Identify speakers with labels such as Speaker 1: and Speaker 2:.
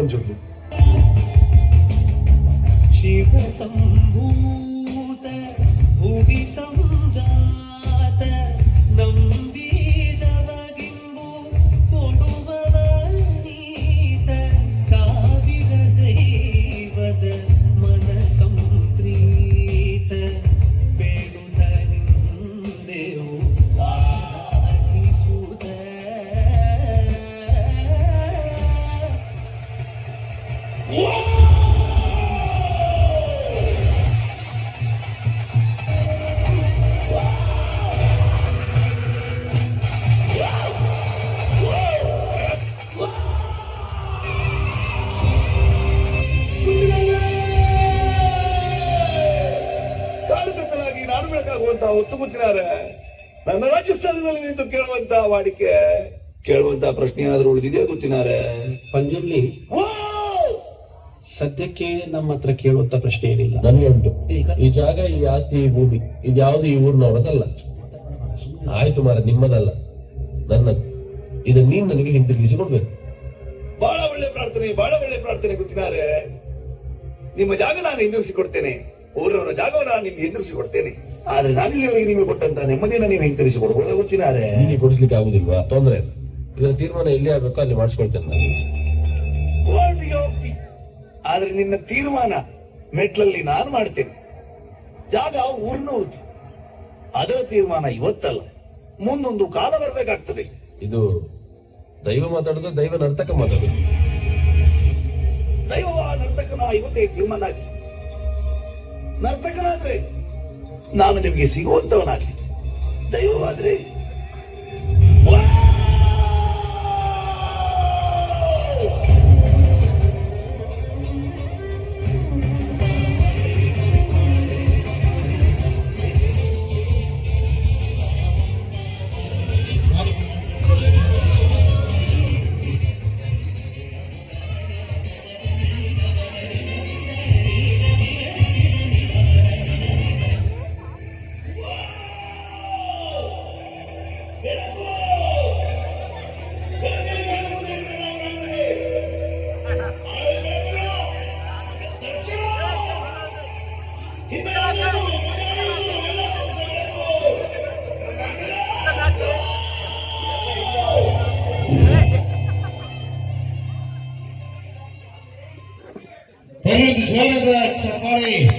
Speaker 1: చెప్పని చూడు శివ
Speaker 2: సంభూ ಕತ್ತಲಾಗಿ ನಾಡು ಬೆಳಕಾಗುವಂತ ಹೊತ್ತು ಕೂತಿದ್ದಾರೆ ನನ್ನ ರಾಜಸ್ಥಾನದಲ್ಲಿ ನಿಂತು ಕೇಳುವಂತ ವಾಡಿಕೆ ಕೇಳುವಂತ ಪ್ರಶ್ನೆ ಏನಾದ್ರೂ ಉಳಿದಿದೆಯಾ ಗೊತ್ತಿನಾರೆ
Speaker 3: ಪಂಜುರ್ಲಿ ಸದ್ಯಕ್ಕೆ ನಮ್ಮ ಹತ್ರ ಕೇಳುವಂತ ಪ್ರಶ್ನೆ ಏನಿಲ್ಲ.
Speaker 4: ನನ್ನುಂಟು ಈ ಜಾಗ ಈ ಆಸ್ತಿ ಈ ಭೂಮಿ ಇದ್ಯಾವುದು ಈ ಊರಿನವರದಲ್ಲ? ಆಯ್ತು ಮಾರ ನಿಮ್ಮದಲ್ಲ. ನನ್ನದು. ಇದನ್ನ ನೀನ್ ನನಗೆ ಹಿಂತಿರುಗಿಸಿ ಕೊಡ್ಬೇಕು.
Speaker 2: ಬಹಳ ಒಳ್ಳೆ ಪ್ರಾರ್ಥನೆ ಬಹಳ ಒಳ್ಳೆ ಪ್ರಾರ್ಥನೆ ಗೊತ್ತಿನಾರೆ ನಿಮ್ಮ ಜಾಗ ನಾನು ಹಿಂದಿರುಗಿಸಿ ಕೊಡ್ತೇನೆ. ಊರವರ ಜಾಗವನ್ನು ನಾನು ನಿಮ್ಗೆ ಹಿಂದಿರಿಸಿ ಕೊಡ್ತೇನೆ ಆದ್ರೆ ನಾನು ಇಲ್ಲಿವರೆಗೆ ನಿಮಗೆ ಕೊಟ್ಟಂತ ನೆಮ್ಮದಿನ ನೀವು ಹಿಂತಿರಿಸಿ ಕೊಡ್ಬೋದು ಗೊತ್ತಿನಾರೆ
Speaker 4: ಕೊಡಿಸ್ಲಿಕ್ಕೆ ಆಗುದಿಲ್ವಾ? ತೊಂದ್ರೆ ಇಲ್ಲ. ಇದರ ತೀರ್ಮಾನ ಎಲ್ಲಿ ಆಗ್ಬೇಕು ಅಲ್ಲಿ ಮಾಡಿಸ್ಕೊಳ್ತೇನೆ ನಾನು.
Speaker 2: ಕೋರ್ಟ್ಗೆ ಹೋಗ್ತಿ. ಆದ್ರೆ ನಿನ್ನ ತೀರ್ಮಾನ ಮೆಟ್ಲಲ್ಲಿ ನಾನು ಮಾಡ್ತೇನೆ. ಜಾಗ ಊರ್ನವ್ರದ್ದು ಅದರ ತೀರ್ಮಾನ ಇವತ್ತಲ್ಲ. ಮುಂದೊಂದು ಕಾಲ ಬರಬೇಕಾಗ್ತದೆ.
Speaker 4: ಇದು ದೈವ ಮಾತಾಡೋದು ದೈವ ನರ್ತಕ ಮಾತಾಡೋದು.
Speaker 2: ದೈವ ನರ್ತಕನ ಇವತ್ತೇ ತೀರ್ಮಾನ ಆಗಿ ನರ್ತಕನಾದ್ರೆ ನಾನು ನಿಮಗೆ ಸಿಗುವಂತವನಾಗಲಿ. ದೈವವಾದ್ರೆ Buenas noches,